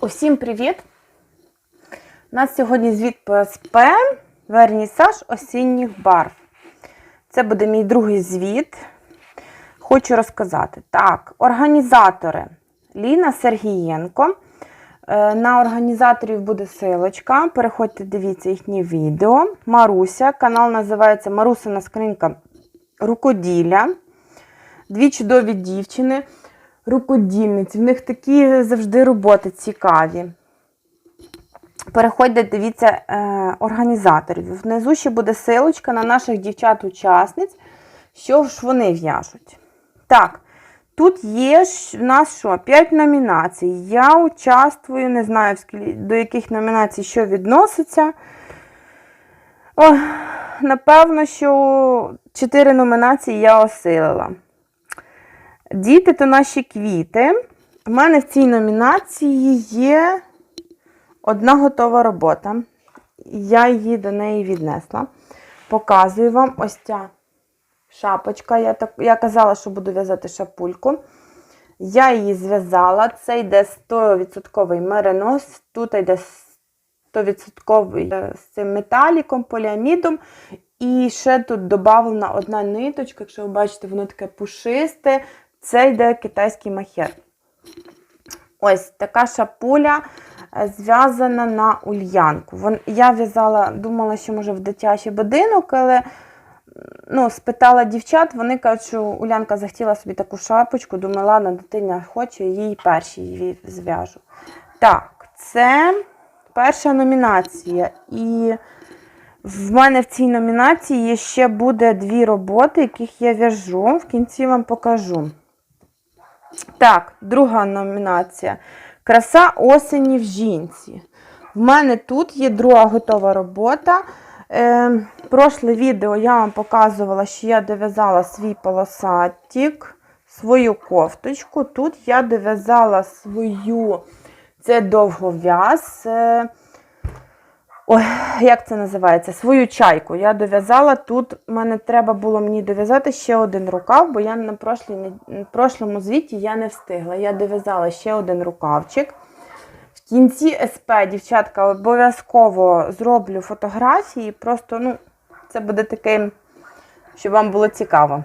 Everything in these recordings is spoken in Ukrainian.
Усім привіт! У нас сьогодні звіт по СП вернісаж осінніх барв. Це буде мій другий звіт. Хочу розказати. Так, організатори Ліна Сергієнко. Е, На організаторів буде силочка. Переходьте, дивіться їхні відео. Маруся. Канал називається Марусина скринька рукоділля. Дві чудові дівчини, рукодільниці. В них такі завжди роботи цікаві. Переходьте, дивіться е, організаторів. Внизу ще буде силочка на наших дівчат-учасниць, що ж вони в'яжуть. Так, тут є в нас що? 5 номінацій. Я участвую, не знаю, до яких номінацій що відноситься. О, напевно, що 4 номінації я осилила. Діти то наші квіти. У мене в цій номінації є одна готова робота. Я її до неї віднесла. Показую вам ось ця шапочка. Я, так, я казала, що буду в'язати шапульку. Я її зв'язала. Це йде 100% меринос. Тут йде 100% з цим металіком, поліамідом. І ще тут додавлена одна ниточка, якщо ви бачите, воно таке пушисте. Це йде китайський махер. Ось така шапуля е, зв'язана на ульянку. Я в'язала, думала, що може в дитячий будинок, але ну, спитала дівчат, вони кажуть, що Улянка захотіла собі таку шапочку, думала, ладно, дитина хоче, їй перші її зв'яжу. Так, це перша номінація. І в мене в цій номінації ще буде дві роботи, яких я в'яжу. В кінці вам покажу. Так, друга номінація. Краса осені в жінці. В мене тут є друга готова робота. Е, прошле відео я вам показувала, що я дов'язала свій полосатик, свою кофточку. Тут я дов'язала свою, це довгов'яз. Е, Ой, як це називається? Свою чайку. Я дов'язала. Тут мене треба було мені дов'язати ще один рукав, бо я на прошлому звіті я не встигла. Я дов'язала ще один рукавчик. В кінці СП, дівчатка, обов'язково зроблю фотографії. Просто, ну, це буде таким, щоб вам було цікаво.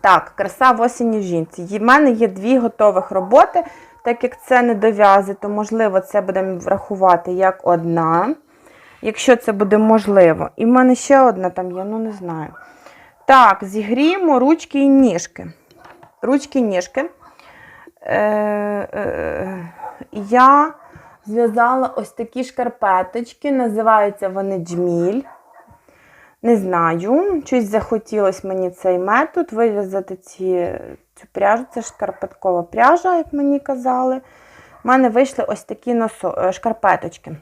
Так, краса в осені жінці. В мене є дві готових роботи. Так як це не дов'язи, то можливо це будемо врахувати як одна. Якщо це буде можливо. І в мене ще одна там є, ну не знаю. Так, зігріємо ручки і ніжки. Ручки і ніжки. Е, е, я зв'язала ось такі шкарпеточки, називаються вони джміль. Не знаю, щось захотілося мені цей метод вив'язати ці, цю пряжу. Це шкарпеткова пряжа, як мені казали. У мене вийшли ось такі носо, е, шкарпеточки.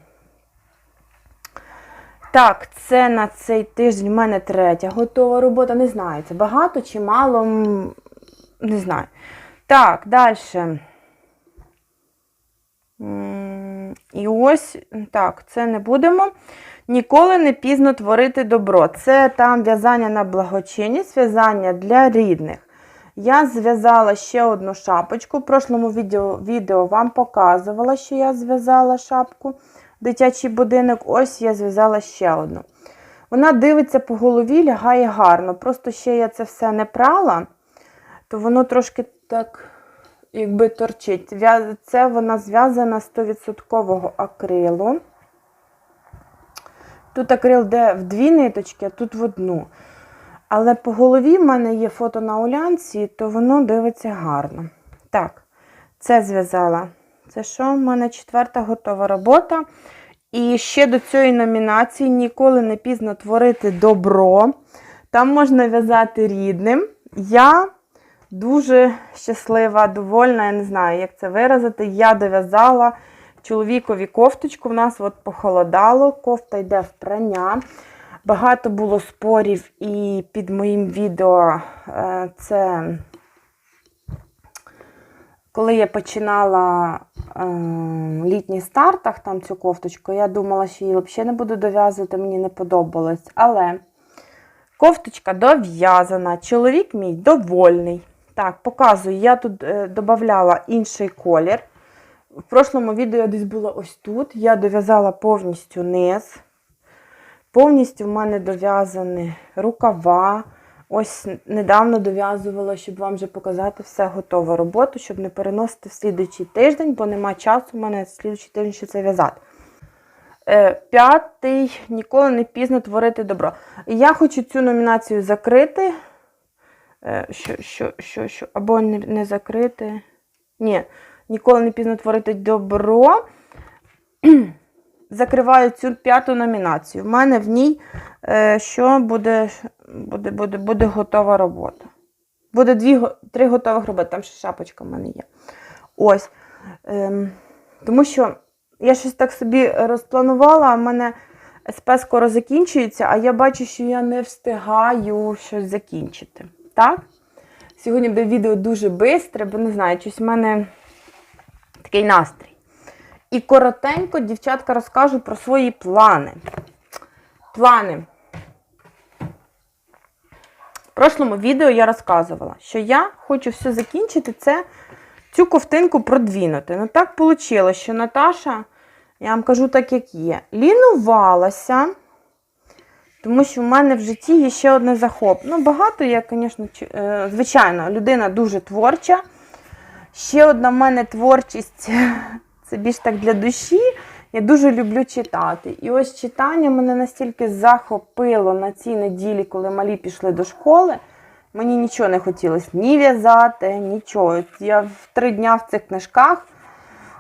Так, це на цей тиждень в мене третя готова робота. Не знаю, це багато чи мало, не знаю. Так, далі. І ось, так, це не будемо. Ніколи не пізно творити добро. Це там в'язання на благочинність, в'язання для рідних. Я зв'язала ще одну шапочку. В прошлому відео, відео вам показувала, що я зв'язала шапку дитячий будинок. Ось я зв'язала ще одну. Вона дивиться по голові, лягає гарно. Просто ще я це все не прала, то воно трошки так, якби торчить. Це вона зв'язана з 100% акрилу. Тут акрил де в дві ниточки, а тут в одну. Але по голові в мене є фото на улянці, то воно дивиться гарно. Так, це зв'язала. Це що? У мене четверта готова робота. І ще до цієї номінації ніколи не пізно творити добро. Там можна в'язати рідним. Я дуже щаслива, довольна, я не знаю, як це виразити. Я дов'язала чоловікові кофточку. В нас от похолодало, кофта йде в прання. Багато було спорів і під моїм відео е, це коли я починала е, літній стартах, там цю кофточку, я думала, що її взагалі не буду дов'язувати, мені не подобалось. Але кофточка дов'язана, чоловік мій довольний. Так, показую, я тут е, додавала інший колір. В прошлому відео я десь була ось тут. Я дов'язала повністю низ. Повністю в мене дов'язані рукава. Ось недавно дов'язувала, щоб вам вже показати все готову роботу, щоб не переносити в слідуючий тиждень, бо нема часу в мене в слідуючий тиждень ще це в'язати. Е, П'ятий ніколи не пізно творити добро. Я хочу цю номінацію закрити. Е, Що, що, що, що, або не закрити. Ні, ніколи не пізно творити добро. Закриваю цю п'яту номінацію. У мене в ній е, що буде, буде, буде, буде готова робота. Буде дві, три готових роботи, там ще шапочка в мене є. Ось. Ем, тому що я щось так собі розпланувала, а в мене СП скоро закінчується, а я бачу, що я не встигаю щось закінчити. Так? Сьогодні буде відео дуже швидке, бо не знаю, щось в мене такий настрій. І коротенько, дівчатка, розкажу про свої плани. Плани. В прошлому відео я розказувала, що я хочу все закінчити, це цю ковтинку продвинути. Ну так вийшло, що Наташа, я вам кажу так, як є, лінувалася, тому що в мене в житті є ще одне захоп. Ну, багато я, звісно, е, звичайно, людина дуже творча. Ще одна в мене творчість це більш так для душі. Я дуже люблю читати. І ось читання мене настільки захопило на цій неділі, коли малі пішли до школи. Мені нічого не хотілося ні в'язати, нічого. Я в три дня в цих книжках.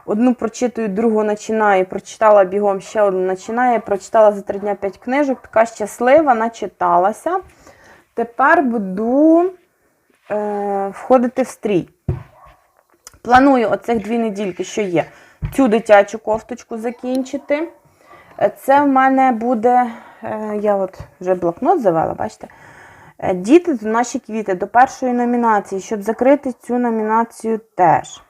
Одну прочитую, другу починаю, прочитала бігом ще одну починаю, прочитала за три дня п'ять книжок, така щаслива, начиталася. Тепер буду е, входити в стрій. Планую оцих дві недільки, що є, цю дитячу кофточку закінчити. Е, Це в мене буде, е, я от вже блокнот завела, бачите? Е, Діти наші квіти до першої номінації, щоб закрити цю номінацію теж.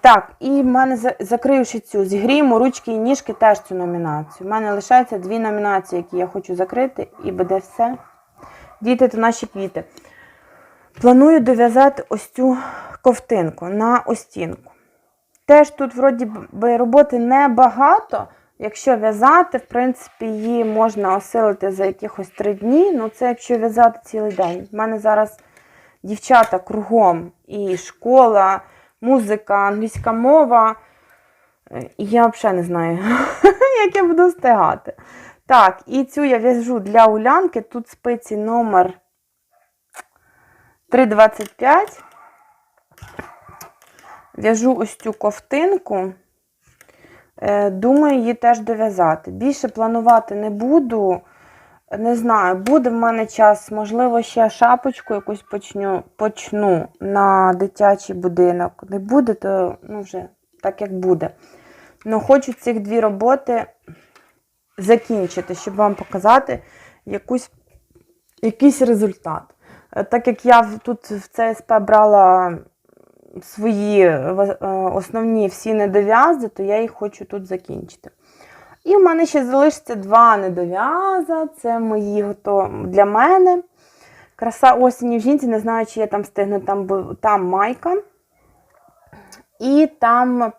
Так, і в мене закривши цю зігріємо ручки і ніжки теж цю номінацію. У мене лишається дві номінації, які я хочу закрити, і буде все. Діти то наші квіти. Планую дов'язати ось цю ковтинку на остінку. Теж тут, вроді би, роботи небагато. Якщо в'язати, в принципі, її можна осилити за якихось три дні. Ну, це якщо в'язати цілий день. У мене зараз дівчата кругом і школа, музика, англійська мова. І я взагалі не знаю, як я буду встигати. Так, і цю я в'яжу для улянки. Тут спиці номер 3,25. В'яжу ось цю ковтинку. Е, Думаю, її теж дов'язати. Більше планувати не буду. Не знаю, буде в мене час, можливо, ще шапочку якусь почну, почну на дитячий будинок. Не буде, то ну, вже так як буде. Ну, хочу ці дві роботи закінчити, щоб вам показати якусь, якийсь результат. Е, Так як я тут в ЦСП брала свої е, основні всі недов'язи, то я їх хочу тут закінчити. І в мене ще залишиться два недов'яза. Це мої гото... для мене. Краса осені в жінці, не знаю, чи я там встигну, там, там майка. І там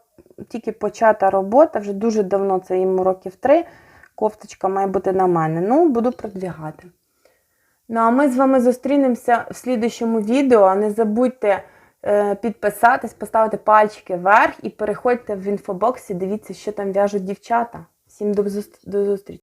тільки почата робота, вже дуже давно, це йому років три. Кофточка має бути на мене. Ну, буду продвігати. Ну, а ми з вами зустрінемося в слідущому відео. Не забудьте підписатись, поставити пальчики вверх і переходьте в інфобоксі, дивіться, що там в'яжуть дівчата. Всім до зустрічі!